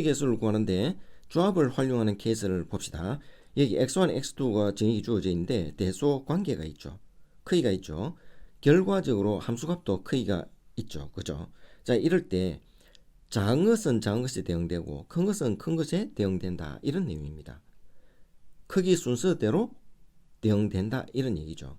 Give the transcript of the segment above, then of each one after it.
함수의 개수를 구하는데 조합을 활용하는 케이스를 봅시다. 여기 x1, x2가 정의기 주어져 있는데 대소 관계가 있죠. 크기가 있죠. 결과적으로 함수값도 크기가 있죠. 그죠? 자, 이럴 때 작은 것은 작은 것에 대응되고 큰 것은 큰 것에 대응된다. 이런 내용입니다. 크기 순서대로 대응된다. 이런 얘기죠.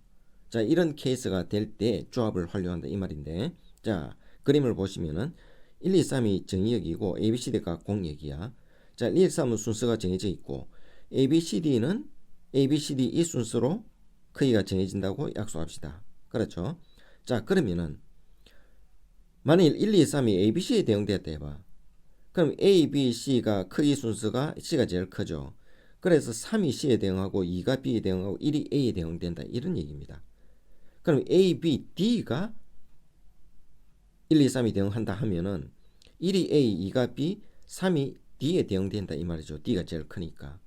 자, 이런 케이스가 될 때 조합을 활용한다. 이 말인데 자, 그림을 보시면은 1, 2, 3이 정의역이고 ABCD가 공역이야. 자, 1, 2, 3은 순서가 정해져 있고 ABCD는 ABCD 이 순서로 크기가 정해진다고 약속합시다. 그렇죠? 자, 그러면은 만일 1, 2, 3이 ABC에 대응되었다 해봐. 그럼 A, B, C가 크기 순서가 C가 제일 크죠. 그래서 3이 C에 대응하고 2가 B에 대응하고 1이 A에 대응된다. 이런 얘기입니다. 그럼 A, B, D가 1, 2, 3이 대응한다 하면은 1이 A, 2가 B, 3이 D에 대응된다 이 말이죠. D가 제일 크니까.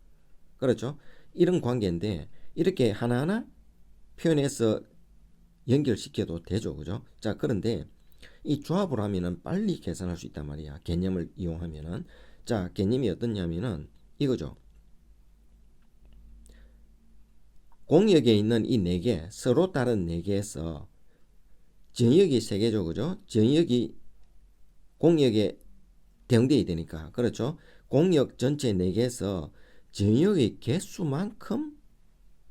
그렇죠? 이런 관계인데 이렇게 하나하나 표현해서 연결시켜도 되죠. 그죠? 자, 그런데 이 조합을 하면은 빨리 계산할 수 있단 말이야. 개념을 이용하면은. 자, 개념이 어떻냐면은 이거죠. 공역에 있는 이 네 개, 서로 다른 네 개에서 정역이 세 개죠. 그죠? 정역이 공역에 대응돼야 되니까. 그렇죠? 공역 전체 네 개에서 정역의 개수만큼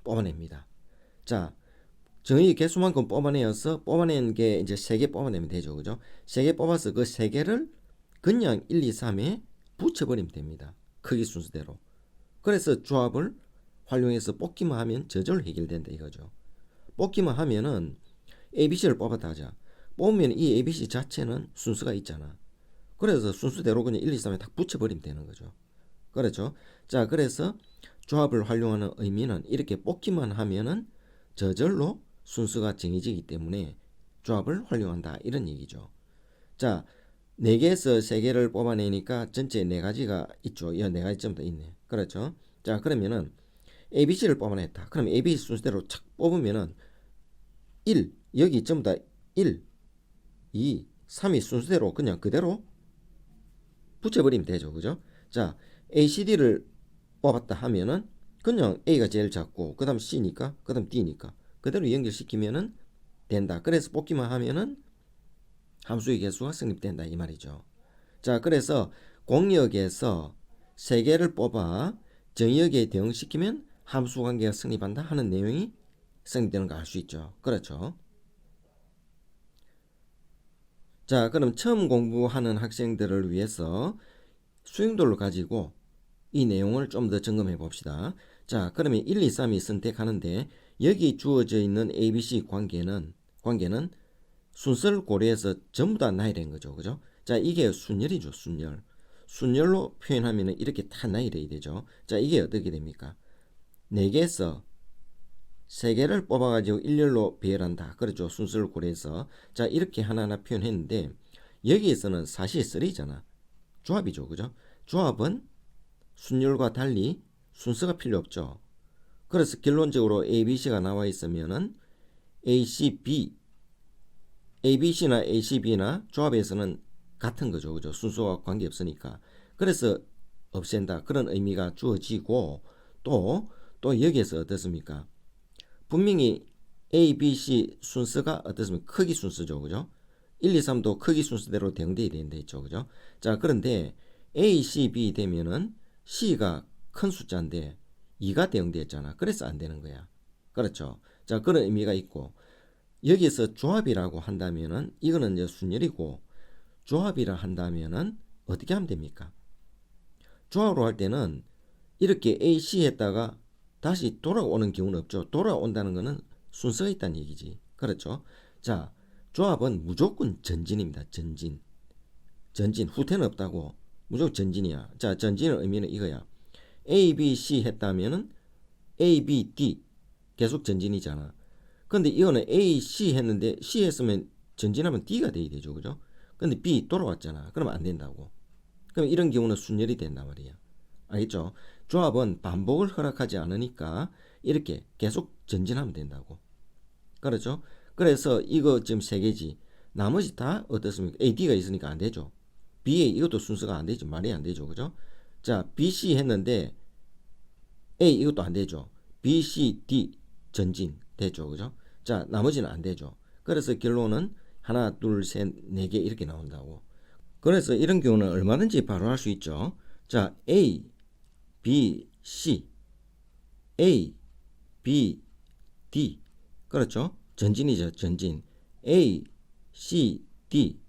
뽑아냅니다. 자, 정의 개수만큼 뽑아내어서 뽑아낸 게 이제 세 개 뽑아내면 되죠. 그죠? 세 개 뽑아서 그 세 개를 그냥 1, 2, 3에 붙여버리면 됩니다. 크기 순서대로. 그래서 조합을 활용해서 뽑기만 하면 저절로 해결된다 이거죠. 뽑기만 하면은 ABC를 뽑았다 하자. 뽑으면 이 ABC 자체는 순서가 있잖아. 그래서 순서대로 그냥 1, 2, 3에 딱 붙여버리면 되는 거죠. 그렇죠? 자, 그래서 조합을 활용하는 의미는 이렇게 뽑기만 하면은 저절로 순서가 정해지기 때문에 조합을 활용한다 이런 얘기죠. 자, 4개에서 3개를 뽑아내니까 전체 4가지가 있죠. 이 4가지 전부 다 있네. 그렇죠? 자, 그러면은 ABC를 뽑아냈다. 그럼 ABC 순서대로 착 뽑으면은 1, 여기 전부 다 1, 2, 3이 순서대로 그냥 그대로 붙여버리면 되죠. 그죠? 자, ACD를 뽑았다 하면은 그냥 A가 제일 작고 그 다음 C니까 그 다음 D니까 그대로 연결시키면은 된다. 그래서 뽑기만 하면은 함수의 개수가 성립된다 이 말이죠. 자, 그래서 공역에서 세 개를 뽑아 정역에 대응시키면 함수 관계가 성립한다 하는 내용이 성립되는 거 알 수 있죠. 그렇죠. 자, 그럼 처음 공부하는 학생들을 위해서 수용도를 가지고 이 내용을 좀 더 점검해 봅시다. 자, 그러면 1, 2, 3이 선택하는데 여기 주어져 있는 ABC 관계는 관계는 순서를 고려해서 전부 다 되는 거죠. 그죠? 자, 이게 순열이죠. 순열. 순열로 표현하면 이렇게 다 나열해야 되죠. 자, 이게 어떻게 됩니까? 4개에서 3개를 뽑아가지고 일렬로 배열한다. 그렇죠. 순서를 고려해서. 자, 이렇게 하나하나 표현했는데 여기에서는 사실 3잖아. 조합이죠. 그죠? 조합은 순열과 달리 순서가 필요 없죠. 그래서 결론적으로 ABC가 나와 있으면은 ACB, ABC나 ACB나 조합에서는 같은 거죠. 그죠? 순서와 관계없으니까. 그래서 없앤다. 그런 의미가 주어지고 또, 또 여기에서 어떻습니까? 분명히 A, B, C 순서가 어떻습니까? 크기 순서죠. 그죠? 1, 2, 3도 크기 순서대로 대응돼야 되는데 있죠. 그죠? 자, 그런데 A, C, B 되면은 C가 큰 숫자인데 2가 대응되었잖아. 그래서 안 되는 거야. 그렇죠. 자, 그런 의미가 있고 여기서 조합이라고 한다면은 이거는 이제 순열이고 조합이라 한다면은 어떻게 하면 됩니까? 조합으로 할 때는 이렇게 A, C 했다가 다시 돌아오는 경우는 없죠. 돌아온다는 것은 순서가 있다는 얘기지. 그렇죠? 자, 조합은 무조건 전진입니다. 전진. 전진. 후퇴는 없다고. 무조건 전진이야. 자, 전진의 의미는 이거야. A, B, C 했다면은 A, B, D 계속 전진이잖아. 근데 이거는 A, C 했는데 C 했으면 전진하면 D가 돼야 되죠. 그죠? 근데 B 돌아왔잖아. 그러면 안 된다고. 그럼 이런 경우는 순열이 된단 말이야. 알겠죠? 조합은 반복을 허락하지 않으니까 이렇게 계속 전진하면 된다고. 그렇죠? 그래서 이거 지금 세 개지. 나머지 다 어떻습니까? AD가 있으니까 안 되죠. B에 이것도 순서가 안 되죠. 말이 안 되죠. 그죠? 자, BC 했는데 A 이것도 안 되죠. B, C, D 전진 되죠. 그죠? 자, 나머지는 안 되죠. 그래서 결론은 하나, 둘, 셋, 네 개 이렇게 나온다고. 그래서 이런 경우는 얼마든지 바로 할 수 있죠. 자, A, B, C, A, B, D. 그렇죠? 전진이죠. 전진. A, C, D.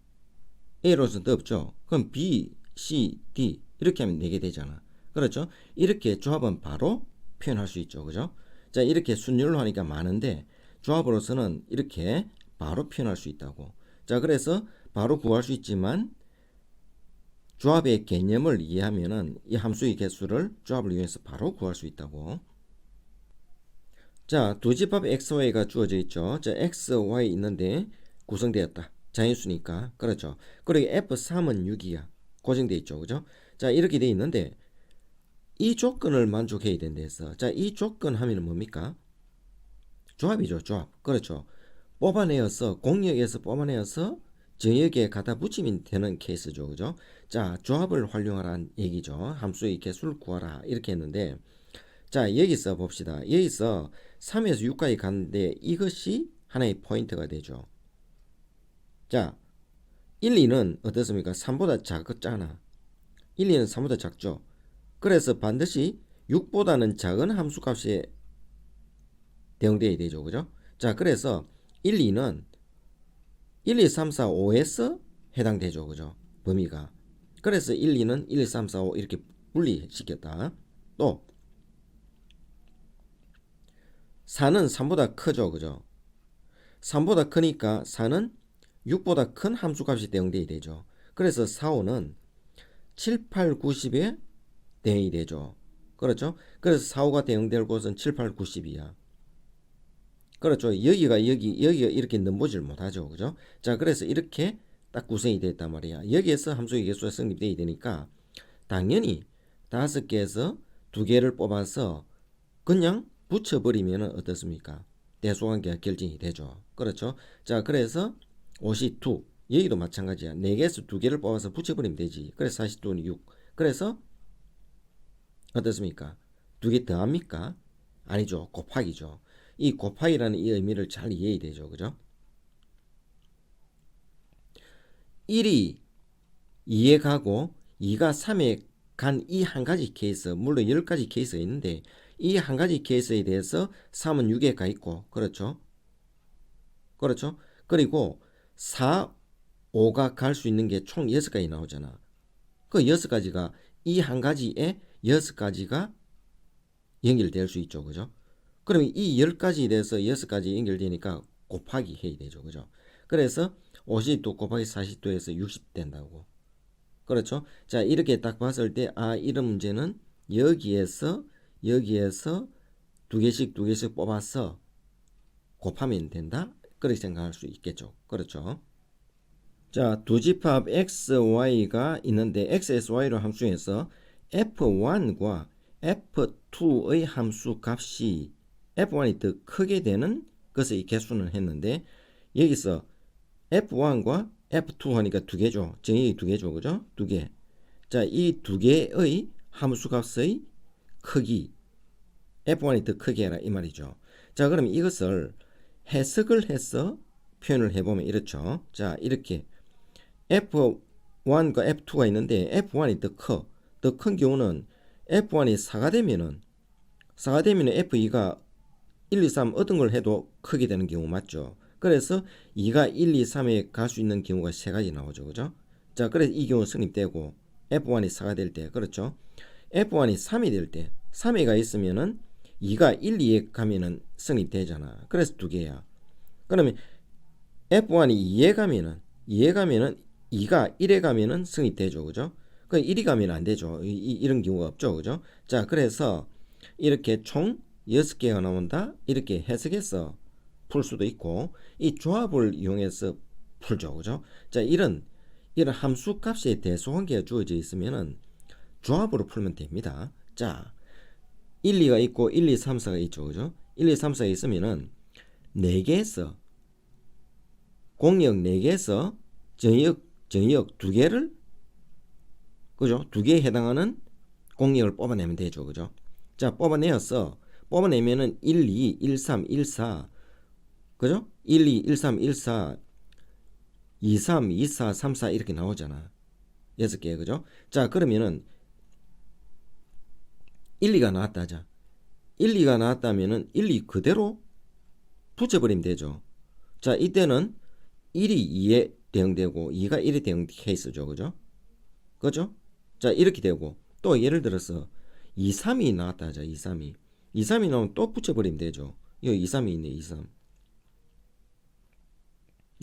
A로서는 더 없죠. 그럼 B, C, D. 이렇게 하면 4개 되잖아. 그렇죠? 이렇게 조합은 바로 표현할 수 있죠. 그죠? 자, 이렇게 순율로 하니까 많은데 조합으로서는 이렇게 바로 표현할 수 있다고. 자, 그래서 바로 구할 수 있지만 조합의 개념을 이해하면은 이 함수의 개수를 조합을 이용해서 바로 구할 수 있다고. 자, 두 집합 xy가 주어져 있죠. 자, x, y 있는데 구성되었다. 자연수니까. 그렇죠. 그리고 f3은 6이야. 고정돼 있죠. 그죠? 자, 이렇게 돼 있는데 이 조건을 만족해야 된다 해서 자, 이 조건 하면은 뭡니까? 조합이죠. 조합. 그렇죠. 뽑아내어서 공역에서 뽑아내어서 정역에 갖다 붙이면 되는 케이스죠. 그죠? 자, 조합을 활용하라는 얘기죠. 함수의 개수를 구하라. 이렇게 했는데 자, 여기서 봅시다. 여기서 3에서 6까지 갔는데 이것이 하나의 포인트가 되죠. 자, 1, 2는 어떻습니까? 3보다 작잖아. 1, 2는 3보다 작죠. 그래서 반드시 6보다는 작은 함수 값에 대응돼야 되죠. 그죠? 자, 그래서 1, 2는 1, 2, 3, 4, 5에서 해당되죠. 그죠? 범위가. 그래서 1, 2는 1, 2, 3, 4, 5 이렇게 분리시켰다. 또 4는 3보다 크죠. 그죠? 3보다 크니까 4는 6보다 큰 함수값이 대응돼야 되죠. 그래서 4, 5는 7, 8, 90에 대응이 되죠. 그렇죠? 그래서 4, 5가 대응될 곳은 7, 8, 90이야. 그렇죠. 여기가 여기 여기가 이렇게 넘보질 못하죠. 그죠? 자, 그래서 이렇게 딱 구성이 됐단 말이야. 여기에서 함수의 개수가 성립돼야 되니까 당연히 다섯 개에서 두 개를 뽑아서 그냥 붙여버리면 어떻습니까? 대소관계가 결정이 되죠. 그렇죠? 자, 그래서 52 여기도 마찬가지야. 4개에서 2개를 뽑아서 붙여버리면 되지. 그래서 42는 6. 그래서 어떻습니까? 2개 더합니까? 아니죠. 곱하기죠. 이 곱하기라는 이 의미를 잘 이해해야 되죠. 그죠? 1이 2에 가고 2가 3에 간 이 한 가지 케이스, 물론 10가지 케이스가 있는데 이 한 가지 케이스에 대해서 3은 6에 가 있고 그렇죠? 그렇죠? 그리고 4, 5가 갈 수 있는 게 총 6가지 나오잖아. 그 6가지가 이 한 가지에 6가지가 연결될 수 있죠. 그죠? 그러면 이 10가지에 대해서 6가지 연결되니까 곱하기 해야 되죠. 그죠? 그래서 50도 곱하기 40도 에서 60 된다고. 그렇죠? 자, 이렇게 딱 봤을 때, 아, 이런 문제는 여기에서, 여기에서 두 개씩, 두 개씩 뽑아서 곱하면 된다? 그렇게 생각할 수 있겠죠. 그렇죠? 자, 두 집합 x, y가 있는데 x, y로 함수에서 f1과 f2의 함수 값이 f1이 더 크게 되는 것의 개수는 했는데 여기서 f1과 f2 하니까 두 개죠. 정의이 두 개죠. 그죠? 두 개. 자, 이 두 개의 함수 값의 크기 f1이 더 크게 해라 이 말이죠. 자, 그럼 이것을 해석을 해서 표현을 해보면 이렇죠. 자, 이렇게 F1과 F2가 있는데 F1이 더 커. 더 큰 경우는 F1이 4가 되면은 4가 되면은 F2가 1, 2, 3 어떤 걸 해도 크게 되는 경우 맞죠. 그래서 2가 1, 2, 3에 갈 수 있는 경우가 세 가지 나오죠. 그죠? 자, 그래서 이 경우 성립되고 F1이 4가 될 때, 그렇죠? F1이 3이 될 때, 3에가 있으면은 2가 1, 2에 가면은 성립되잖아. 그래서 두 개야. 그러면 F1이 2에 가면은 2에 가면은 2가 1에 가면은 성립되죠. 그죠? 그 1이 가면 안 되죠. 이, 이, 런 경우가 없죠. 그죠? 자, 그래서 이렇게 총 6개가 나온다. 이렇게 해석해서 풀 수도 있고 이 조합을 이용해서 풀죠. 그죠? 자, 이런 이런 함수 값에 대소관계가 주어져 있으면은 조합으로 풀면 됩니다. 자, 1, 2가 있고 1, 2, 3, 4가 있죠. 그죠? 1, 2, 3, 4가 있으면은 4개에서 공역 4개에서 정역 정역 2개를 그죠? 두 개에 해당하는 공역을 뽑아내면 되죠. 그죠? 자, 뽑아내었어. 뽑아내면은 1, 2, 1, 3, 1, 4. 그죠? 1, 2, 1, 3, 1, 4. 2, 3, 2, 4, 3, 4 이렇게 나오잖아. 여섯 개. 그죠? 자, 그러면은 1, 2가 나왔다 하자. 1, 2가 나왔다면은 1, 2 그대로 붙여버리면 되죠. 자, 이때는 1이 2에 대응되고 2가 1에 대응 케이스죠. 그죠? 그죠? 자, 이렇게 되고 또 예를 들어서 2, 3이 나왔다 하자. 2, 3이. 2, 3이 나오면 또 붙여버리면 되죠. 여기 2, 3이 있네. 2, 3.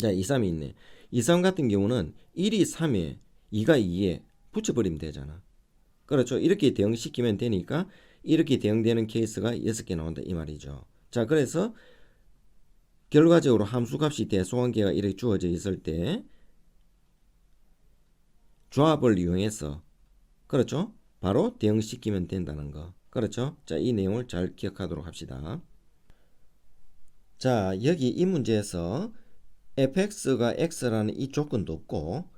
자, 2, 3이 있네. 2, 3 같은 경우는 1이 3에 2가 2에 붙여버리면 되잖아. 그렇죠. 이렇게 대응시키면 되니까 이렇게 대응되는 케이스가 6개 나온다 이 말이죠. 자, 그래서 결과적으로 함수값이 대소관계가 이렇게 주어져 있을 때 조합을 이용해서 그렇죠? 바로 대응시키면 된다는 거. 그렇죠? 자, 이 내용을 잘 기억하도록 합시다. 자, 여기 이 문제에서 fx가 x라는 이 조건도 없고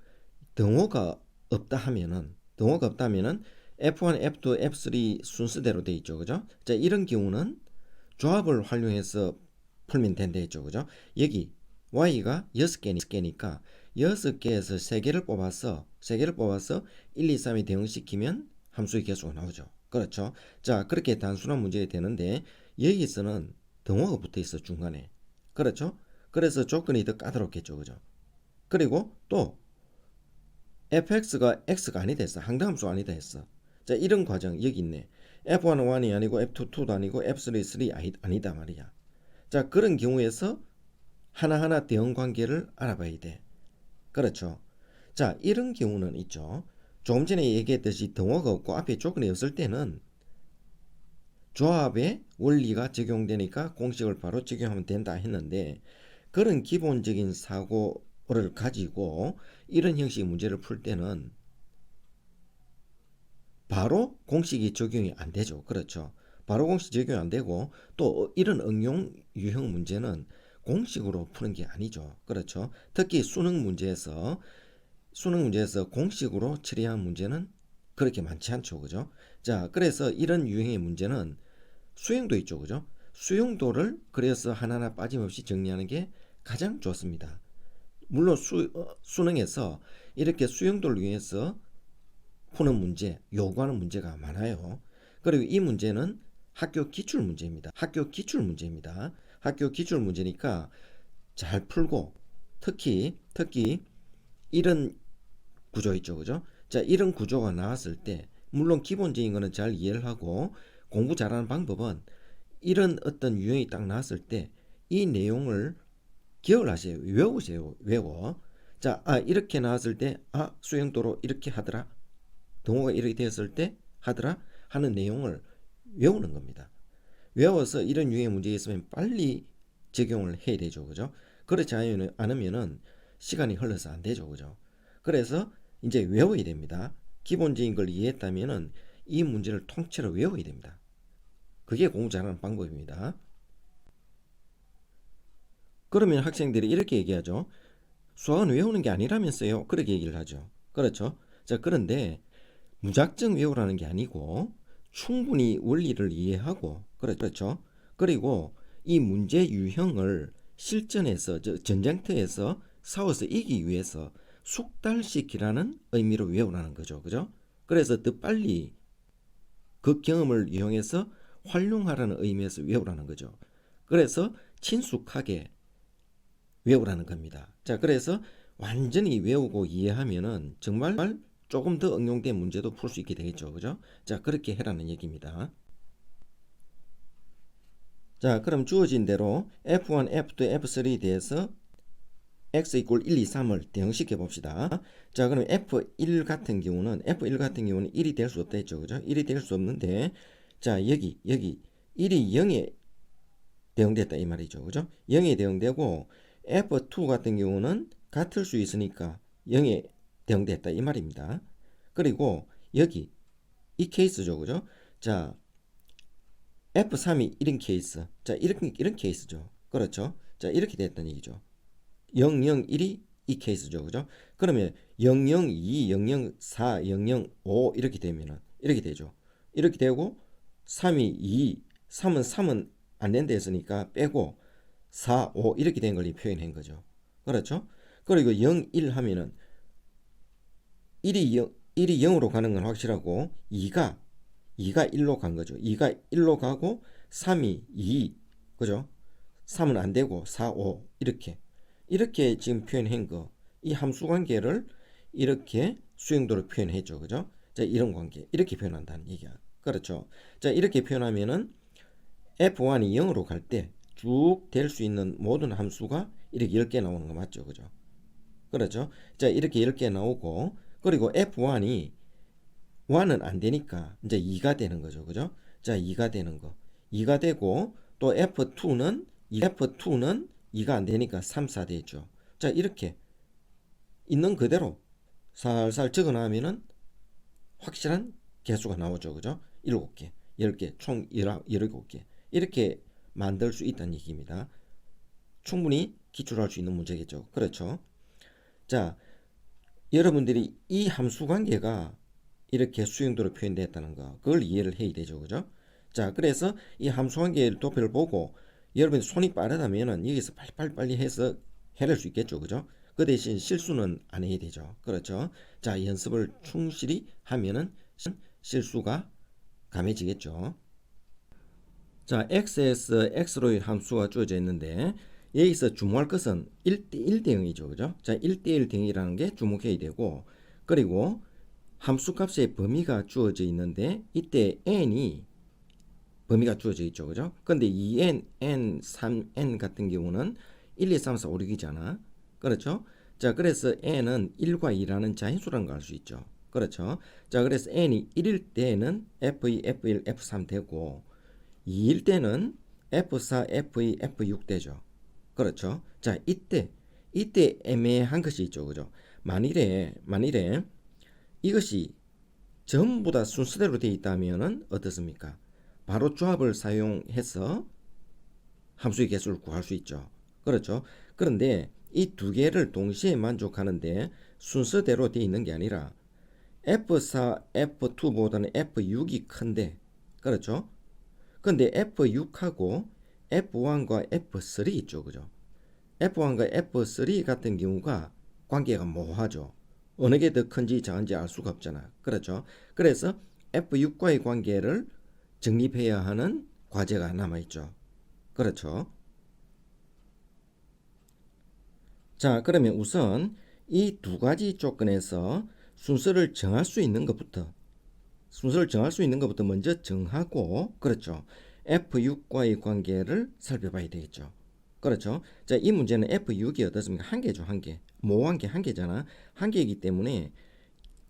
등호가 없다 하면은 등호가 없다면은 f1, f2, f3 순서대로 돼 있죠. 그죠? 자, 이런 경우는 조합을 활용해서 풀면 된다 했죠. 그죠? 여기 y가 6개니까 6개에서 3개를 뽑아서 3개를 뽑아서 1, 2, 3이 대응시키면 함수의 개수가 나오죠. 그렇죠? 자, 그렇게 단순한 문제가 되는데 여기서는 등호가 붙어 있어 중간에. 그렇죠? 그래서 조건이 더 까다롭겠죠. 그죠? 그리고 또 fx가 x가 아니다 했어. 항등함수 아니다 했어. 자, 이런 과정 여기 있네. f1은 1이 아니고 f2, 2도 아니고 f3, 3 아니다 말이야. 자, 그런 경우에서 하나하나 대응 관계를 알아봐야 돼. 그렇죠. 자, 이런 경우는 있죠. 조금 전에 얘기했듯이 등호가 없고 앞에 조건이 없을 때는 조합의 원리가 적용되니까 공식을 바로 적용하면 된다 했는데 그런 기본적인 사고를 가지고 이런 형식의 문제를 풀 때는 바로 공식이 적용이 안 되죠. 그렇죠. 바로 공식 적용이 안 되고 또 이런 응용 유형 문제는 공식으로 푸는 게 아니죠. 그렇죠. 특히 수능 문제에서 수능 문제에서 공식으로 처리한 문제는 그렇게 많지 않죠. 그죠? 자, 그래서 이런 유형의 문제는 수용도 있죠. 그죠? 수용도를 그래서 하나하나 빠짐없이 정리하는 게 가장 좋습니다. 물론 수, 어, 수능에서 이렇게 수용도를 위해서 푸는 문제, 요구하는 문제가 많아요. 그리고 이 문제는 학교 기출 문제입니다. 학교 기출 문제입니다. 학교 기출 문제니까 잘 풀고 특히 특히 이런 구조 있죠. 그죠? 자, 이런 구조가 나왔을 때 물론 기본적인 거는 잘 이해를 하고 공부 잘하는 방법은 이런 어떤 유형이 딱 나왔을 때 이 내용을 기억을 하세요. 외우세요. 외워. 자, 아, 이렇게 나왔을 때, 아, 수용도로 이렇게 하더라. 동호가 이렇게 되었을 때 하더라. 하는 내용을 외우는 겁니다. 외워서 이런 유형의 문제가 있으면 빨리 적용을 해야 되죠. 그죠? 그렇지 않으면은 시간이 흘러서 안 되죠. 그죠? 그래서 이제 외워야 됩니다. 기본적인 걸 이해했다면은 이 문제를 통째로 외워야 됩니다. 그게 공부 잘하는 방법입니다. 그러면 학생들이 이렇게 얘기하죠. 수학은 외우는 게 아니라면서요. 그렇게 얘기를 하죠. 그렇죠? 자, 그런데 무작정 외우라는 게 아니고 충분히 원리를 이해하고 그렇죠. 그리고 이 문제 유형을 실전에서 저 전쟁터에서 싸워서 이기기 위해서 숙달시키라는 의미로 외우라는 거죠. 그죠? 그래서 더 빨리 그 경험을 이용해서 활용하라는 의미에서 외우라는 거죠. 그래서 친숙하게 외우라는 겁니다. 자, 그래서 완전히 외우고 이해하면은 정말 조금 더 응용된 문제도 풀 수 있게 되겠죠. 그죠? 자, 그렇게 해라는 얘기입니다. 자, 그럼 주어진 대로 F1, F2, F3에 대해서 x 이꼴 1, 2, 3을 대응시켜 봅시다. 자, 그럼 F1 같은 경우는 F1 같은 경우는 1이 될 수 없다 했죠. 그죠? 1이 될 수 없는데 자, 여기 여기 1이 0에 대응됐다 이 말이죠. 그죠? 0에 대응되고 F2 같은 경우는 같을 수 있으니까 0에 대응됐다 이 말입니다. 그리고 여기 이 케이스죠. 그죠? 자, F3이 이런 케이스. 자, 이런 이런 케이스죠. 그렇죠? 자, 이렇게 됐다는 얘기죠. 0, 0, 1이 이 케이스죠. 그죠? 그러면 002, 004, 005 이렇게 되면은 이렇게 되죠. 이렇게 되고 3이 2, 3은 3은 안 된다 했으니까 빼고 4, 5 이렇게 된 걸 표현한 거죠. 그렇죠? 그리고 0, 1 하면은 1이 0, 1이 0으로 가는 건 확실하고 2가 2가 1로 간 거죠. 2가 1로 가고 3이 2 그죠? 3은 안 되고 4, 5 이렇게 이렇게 지금 표현한 거 이 함수 관계를 이렇게 수행도로 표현했죠. 그죠? 자, 이런 관계 이렇게 표현한다는 얘기야. 그렇죠? 자, 이렇게 표현하면은 f1이 0으로 갈 때 쭉 될 수 있는 모든 함수가 이렇게 10개 나오는 거 맞죠? 그죠? 그렇죠? 자, 이렇게 10개 나오고 그리고 f1이 1은 안 되니까 이제 2가 되는 거죠. 그죠? 자, 2가 되는 거. 2가 되고 또 F2는 F2는 2가 안 되니까 3, 4 되죠. 자, 이렇게 있는 그대로 살살 적어 놔면은 확실한 개수가 나오죠. 그죠? 7개, 10개, 총 17개. 이렇게 만들 수 있다는 얘기입니다. 충분히 기출할 수 있는 문제겠죠. 그렇죠? 자, 여러분들이 이 함수 관계가 이렇게 수용도로 표현됐다는 거 그걸 이해를 해야 되죠. 그죠? 자 그래서 이 함수 관계의 도표를 보고 여러분이 손이 빠르다면은 여기서 빨리빨리 해서 해낼 수 있겠죠. 그죠? 그 대신 실수는 안 해야 되죠. 그렇죠? 자 연습을 충실히 하면은 실수가 감해지겠죠 자 x에서 x로의 함수가 주어져 있는데 여기서 주목할 것은 1대 1대 0이죠 그죠 자 1대 1 대응이라는 게 주목해야 되고 그리고 함수 값의 범위가 주어져 있는데 이때 n이 범위가 주어져 있죠. 그죠? 근데 2n, n, 3n 같은 경우는 1, 2, 3, 4, 5, 6이잖아. 그렇죠? 자, 그래서 n은 1과 2라는 자인수라는 걸 알 수 있죠. 그렇죠? 자, 그래서 n이 1일 때는 f2, f1, f3 되고 2일 때는 f4, f2, f6 되죠. 그렇죠? 자, 이때 이때 애매한 것이 있죠. 그죠? 만일에 만일에 이것이 전부 다 순서대로 되어 있다면은 어떻습니까? 바로 조합을 사용해서 함수의 개수를 구할 수 있죠. 그렇죠? 그런데 이 두 개를 동시에 만족하는데 순서대로 되어 있는 게 아니라 F4, F2보다는 F6이 큰데 그렇죠? 근데 F6하고 F1과 F3 있죠. 그죠? F1과 F3 같은 경우가 관계가 모호하죠. 어느 게 더 큰지 작은지 알 수가 없잖아. 그렇죠? 그래서 F6과의 관계를 정립해야 하는 과제가 남아 있죠. 그렇죠? 자, 그러면 우선 이 두 가지 조건에서 순서를 정할 수 있는 것부터 순서를 정할 수 있는 것부터 먼저 정하고 그렇죠. F6과의 관계를 살펴봐야 되겠죠. 그렇죠. 자, 이 문제는 F6이 어떻습니까? 한 개죠, 한 개. 모호한 게 한 개잖아. 한 개이기 때문에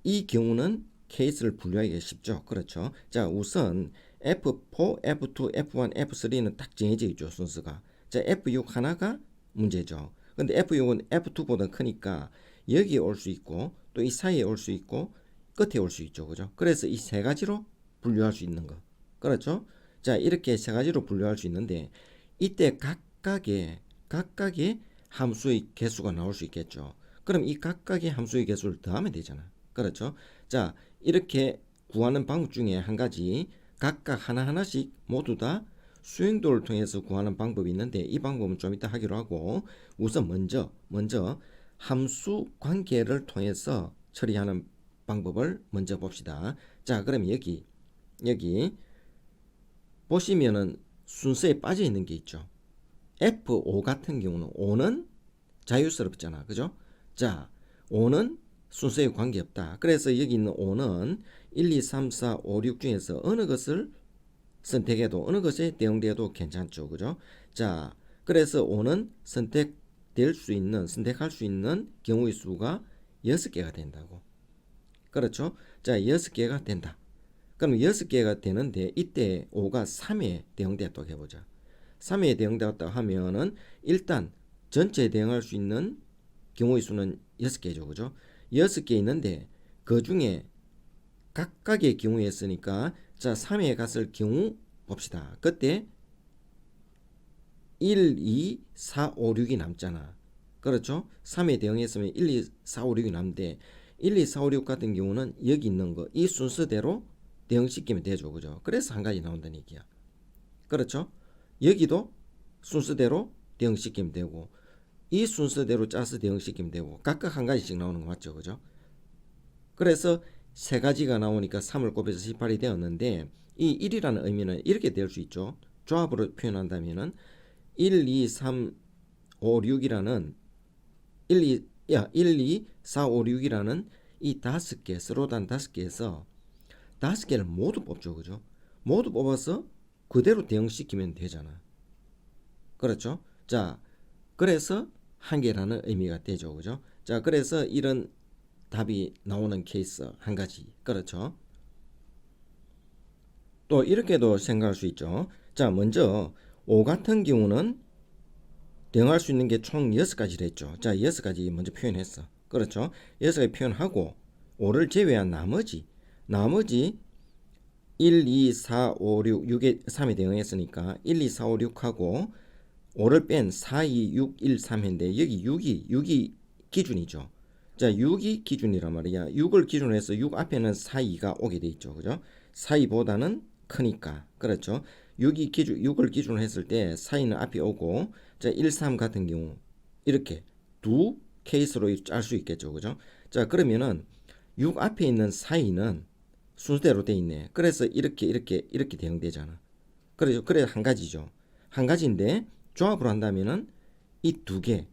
이 경우는 케이스를 분류하기가 쉽죠. 그렇죠. 자, 우선 F4, F2, F1, F3는 딱 정해져 있죠, 순서가. 자, F6 하나가 문제죠. 근데 F6은 F2보다 크니까 여기에 올 수 있고 또 이 사이에 올 수 있고 끝에 올 수 있죠. 그죠? 그래서 이 세 가지로 분류할 수 있는 거. 그렇죠? 자, 이렇게 세 가지로 분류할 수 있는데 이때 각각의 각각의 함수의 개수가 나올 수 있겠죠. 그럼 이 각각의 함수의 개수를 더하면 되잖아. 그렇죠? 자, 이렇게 구하는 방법 중에 한 가지 각각 하나하나씩 모두 다 수행도를 통해서 구하는 방법이 있는데 이 방법은 좀 이따 하기로 하고 우선 먼저 먼저 함수 관계를 통해서 처리하는 방법을 먼저 봅시다. 자, 그럼 여기 여기 보시면은 순서에 빠져 있는 게 있죠. F5 같은 경우는 5는 자유스럽잖아. 그죠? 자, 5는 순서에 관계없다. 그래서 여기 있는 5는 1, 2, 3, 4, 5, 6 중에서 어느 것을 선택해도 어느 것에 대응돼도 괜찮죠. 그죠? 자, 그래서 5는 선택될 수 있는 선택할 수 있는 경우의 수가 6개가 된다고. 그렇죠? 자, 6개가 된다. 그럼 6개가 되는데 이때 5가 3에 대응됐다고 해보자. 3에 대응되었다 하면은 일단 전체에 대응할 수 있는 경우의 수는 6개죠. 그죠? 6개 있는데 그 중에 각각의 경우였으니까 자 3에 갔을 경우 봅시다. 그때 1, 2, 4, 5, 6이 남잖아. 그렇죠? 3에 대응했으면 1, 2, 4, 5, 6이 남는데 1, 2, 4, 5, 6 같은 경우는 여기 있는 거 이 순서대로 대응시키면 되죠. 그죠? 그래서 한 가지 나온다는 얘기야. 그렇죠? 여기도 순서대로 대응시키면 되고 이 순서대로 짜서 대응시키면 되고 각각 한 가지씩 나오는 거 맞죠? 그죠? 그래서 세 가지가 나오니까 3을 곱해서 18이 되었는데 이 1이라는 의미는 이렇게 될 수 있죠. 조합으로 표현한다면은 1, 2, 3, 5, 6이라는 1, 2, 야, 1, 2, 4, 5, 6이라는 이 다섯 개, 서로 단 다섯 개에서 다섯 개를 모두 뽑죠. 그죠? 모두 뽑아서 그대로 대응시키면 되잖아. 그렇죠? 자, 그래서 한 개라는 의미가 되죠. 그죠? 자, 그래서 이런 답이 나오는 케이스 한 가지. 그렇죠? 또 이렇게도 생각할 수 있죠. 자, 먼저 5 같은 경우는 대응할 수 있는 게 총 6가지를 했죠. 자, 6가지 먼저 표현했어. 그렇죠? 6가지 표현하고 5를 제외한 나머지 나머지 1, 2, 4, 5, 6, 6에 3에 대응했으니까 1, 2, 4, 5, 6하고 5를 뺀 4, 2, 6, 1, 3인데 여기 6이 6이 기준이죠. 자, 6이 기준이란 말이야. 6을 기준으로 해서 6 앞에는 4, 2가 오게 돼 있죠. 그죠? 4, 2보다는 크니까. 그렇죠? 6이 기준 6을 기준으로 했을 때 4, 2는 앞에 오고 자, 1, 3 같은 경우 이렇게 두 케이스로 짤 수 있겠죠. 그죠? 자, 그러면은 6 앞에 있는 4, 2는 순서대로 돼 있네. 그래서 이렇게 이렇게 이렇게 대응되잖아. 그래죠. 그래 한 가지죠. 한 가지인데 조합을 한다면은 이 두 개,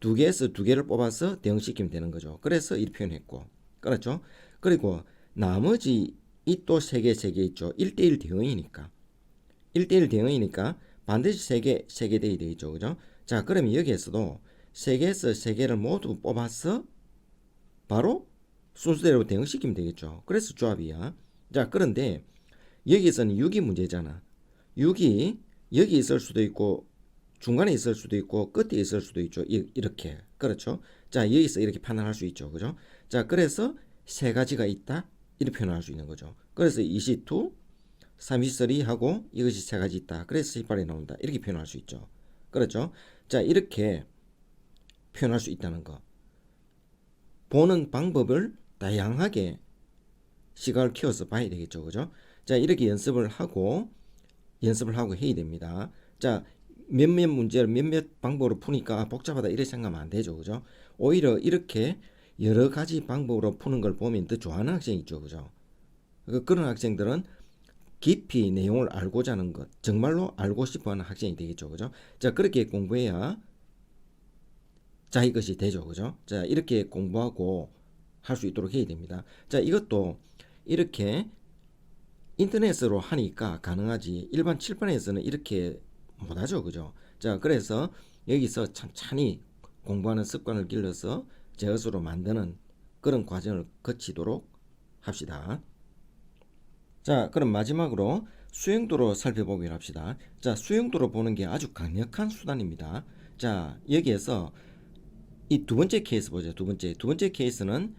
두 개에서 두 개를 뽑아서 대응시키면 되는 거죠. 그래서 이렇게 표현했고, 그렇죠. 그리고 나머지 이 또 세 개, 세 개 있죠. 1대1 대응이니까. 1대1 대응이니까 반드시 세 개, 세개 대이 되겠죠. 그죠? 자, 그러면 여기에서도 세 개에서 세 개를 모두 뽑아서 바로 순서대로 대응시키면 되겠죠. 그래서 조합이야. 자, 그런데 여기서는 6이 문제잖아. 6이 여기 있을 수도 있고 중간에 있을 수도 있고 끝에 있을 수도 있죠. 이, 이렇게. 그렇죠? 자, 여기서 이렇게 판단할 수 있죠. 그죠? 자, 그래서 세 가지가 있다. 이렇게 표현할 수 있는 거죠. 그래서 22, 33 하고 이것이 세 가지 있다. 그래서 18이 나온다. 이렇게 표현할 수 있죠. 그렇죠? 자, 이렇게 표현할 수 있다는 거. 보는 방법을 다양하게 시각을 키워서 봐야 되겠죠. 그죠? 자, 이렇게 연습을 하고 연습을 하고 해야 됩니다. 자, 몇몇 문제를 몇몇 방법으로 푸니까 복잡하다 이렇게 생각하면 안 되죠. 그죠? 오히려 이렇게 여러 가지 방법으로 푸는 걸 보면 더 좋아하는 학생이 있죠. 그죠? 그- 그런 학생들은 깊이 내용을 알고자 하는 것, 정말로 알고 싶어 하는 학생이 되겠죠. 그죠? 자, 그렇게 공부해야 자기 것이 되죠. 그죠? 자, 이렇게 공부하고 할 수 있도록 해야 됩니다. 자, 이것도 이렇게 인터넷으로 하니까 가능하지. 일반 칠판에서는 이렇게 못하죠. 그죠? 자, 그래서 여기서 천천히 공부하는 습관을 길러서 제 것으로 만드는 그런 과정을 거치도록 합시다. 자, 그럼 마지막으로 수용도로 살펴보기로 합시다. 자, 수용도로 보는 게 아주 강력한 수단입니다. 자, 여기에서 이 두 번째 케이스 보죠. 두 번째. 두 번째 케이스는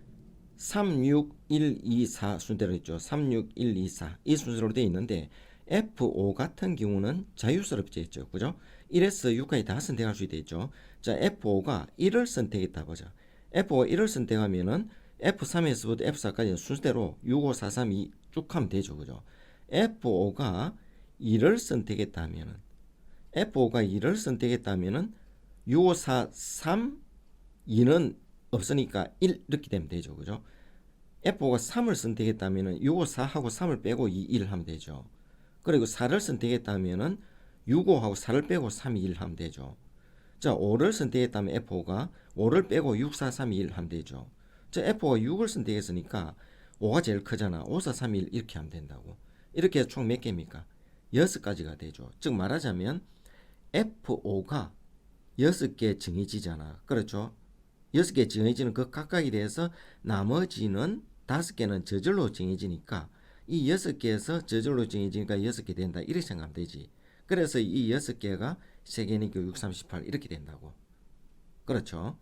3, 6, 1, 2, 4 순대로 있죠. 3, 6, 1, 2, 4. 이 순서로 되어 있는데 F5 같은 경우는 자유스럽게 있죠. 그죠? 1에서 6까지 다 선택할 수 있죠. 자, F5가 1을 선택했다 보자. F5가 1을 선택하면은 F3에서부터 F4까지 순서대로 6, 5, 4, 3, 2 쭉 하면 되죠. 그죠? F5가 2를 선택했다면은 F5가 2를 선택했다면은 6, 5, 4, 3, 2는 없으니까 1 이렇게 되면 되죠. 그죠? F5가 3을 선택했다면은 6, 5, 4하고 3을 빼고 2, 1 하면 되죠. 그리고 4를 선택했다면은 6, 5하고 4를 빼고 3, 2, 1 하면 되죠. 자, 5를 선택했다면 F5가 5를 빼고 6, 4, 3, 2, 1 하면 되죠. 자, F5가 6을 선택했으니까 5가 제일 크잖아. 5, 4, 3, 2, 1 이렇게 하면 된다고. 이렇게 총 몇 개입니까? 6가지가 되죠. 즉 말하자면 F5가 6개 정해지잖아. 그렇죠? 6개 정해지는 그 각각에 대해서 나머지는 5개는 저절로 정해지니까 이 6개에서 저절로 정해지니까 6개 된다. 이렇게 생각하면 되지. 그래서 이 6개가 3개니까 6, 38 이렇게 된다고. 그렇죠?